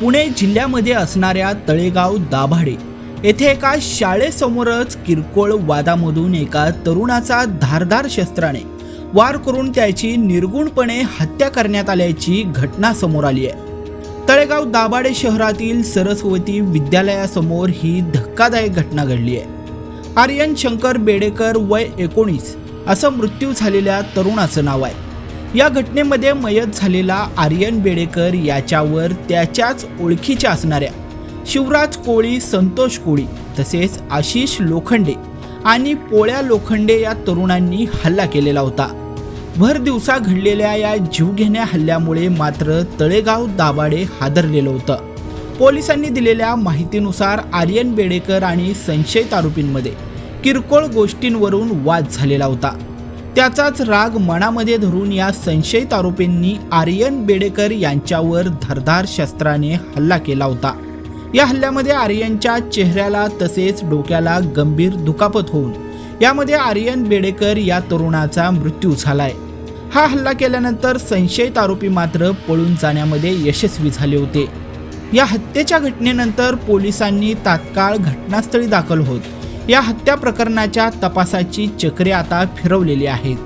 पुणे जिल्ह्यामध्ये असणाऱ्या तळेगाव दाभाडे येथे एका शाळेसमोरच किरकोळ वादामधून एका तरुणाचा धारधार शस्त्राने वार करून त्याची निर्गुणपणे हत्या करण्यात आल्याची घटना समोर आली आहे. तळेगाव दाभाडे शहरातील सरस्वती विद्यालयासमोर ही धक्कादायक घटना घडली आहे. आर्यन शंकर बेडेकर वय एकोणीस असं मृत्यू झालेल्या तरुणाचं नाव आहे. या घटनेमध्ये मयत झालेला आर्यन बेडेकर याच्यावर त्याच्याच ओळखीच्या असणाऱ्या शिवराज कोळी संतोष कोळी तसेच आशिष लोखंडे आणि पोळ्या लोखंडे या तरुणांनी हल्ला केलेला होता. भर दिवसा घडलेल्या या जीवघेण्या हल्ल्यामुळे मात्र तळेगाव दाबाडे हादरलेलं होतं. पोलिसांनी दिलेल्या माहितीनुसार आर्यन बेडेकर आणि संशयित आरोपींमध्ये किरकोळ गोष्टींवरून वाद झालेला होता. त्याचाच राग मनामध्ये धरून या संशयित आरोपींनी आर्यन बेडेकर यांच्यावर धरधार शस्त्राने हल्ला केला होता. या हल्ल्यामध्ये आर्यनच्या चेहऱ्याला तसेच डोक्याला गंभीर दुखापत होऊन यामध्ये आर्यन बेडेकर या तरुणाचा मृत्यू झालाय. हा हल्ला केल्यानंतर संशयित आरोपी मात्र पळून जाण्यामध्ये यशस्वी झाले होते. या हत्येच्या घटनेनंतर पोलिसांनी तात्काळ घटनास्थळी दाखल होत या हत्या प्रकरणाच्या तपासाची चक्रे आता फिरवलेली आहेत.